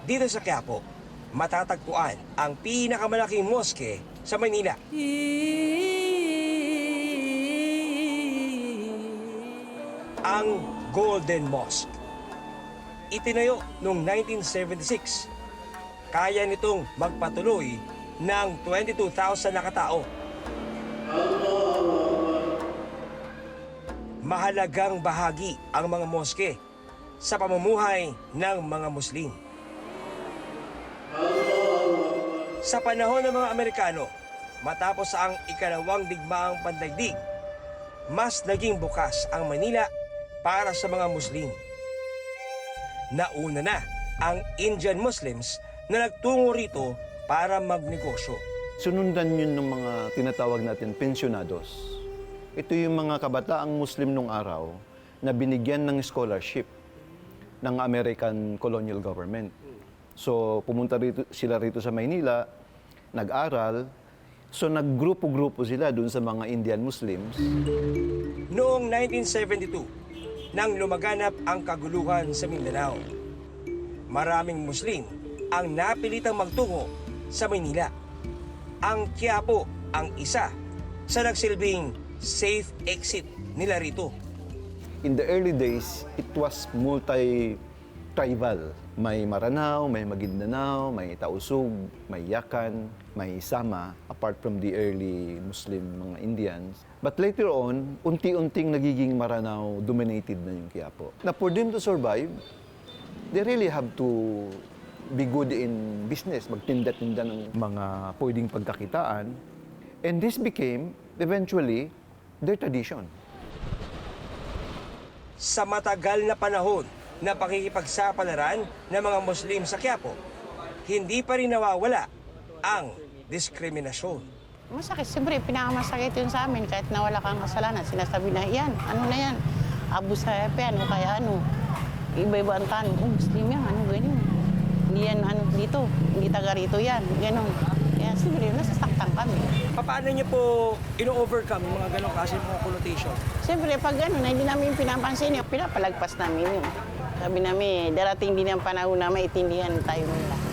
Dito sa Quiapo, matatagpuan ang pinakamalaking moske sa Manila. Ang Golden Mosque. Itinayo noong 1976. Kaya nitong magpatuloy ng 22,000 na katao. Mahalagang bahagi ang mga moske sa pamumuhay ng mga Muslim. Sa panahon ng mga Amerikano, matapos ang ikalawang digmaang pandaigdig, mas naging bukas ang Manila para sa mga Muslim. Nauna na ang Indian Muslims na nagtungo rito para magnegosyo. Sunundan yun ng mga tinatawag natin pensionados. Ito yung mga kabataang Muslim nung araw na binigyan ng scholarship ng American colonial government. So pumunta rito, sila rito sa Maynila, nag-aral, so naggrupo-grupo sila dun sa mga Indian Muslims. Noong 1972, nang lumaganap ang kaguluhan sa Mindanao, maraming Muslim ang napilitang magtungo sa Maynila. Ang Quiapo ang isa sa nagsilbing safe exit nila rito. In the early days, it was multi-tribal. May Maranao, may Maguindanao, may Tausug, may Yakan, may Sama, apart from the early Muslim mga Indians. But later on, unti-unting nagiging Maranao dominated na yung Quiapo. Na for them to survive, they really have to be good in business, magtinda-tinda ng mga pwedeng pagkakitaan. And this became, eventually, their tradition. Sa matagal na panahon na pakikipagsapalaran ng mga Muslim sa Quiapo, hindi pa rin nawawala ang diskriminasyon. Masakit. Siyempre, pinakamasakit yun sa amin. Kahit na wala kang kasalanan, sinasabi na, yan, ano na yan? Abu Sayyaf yan, o kaya ano. Iba-iba ang tanong, oh, Muslim yan, ano ganyan. Hindi yan, ano, dito. Hindi taga rito yan, ganon. Kaya siyempre, nasasaktan kami. Paano niyo po ino-overcome yung mga ganong klase mga connotation? Siyempre, pag ano, na hindi namin pinapansin yun, pinapalagpas namin yun. Sabi namin, darating din ang panahon na maitindihan tayo nila.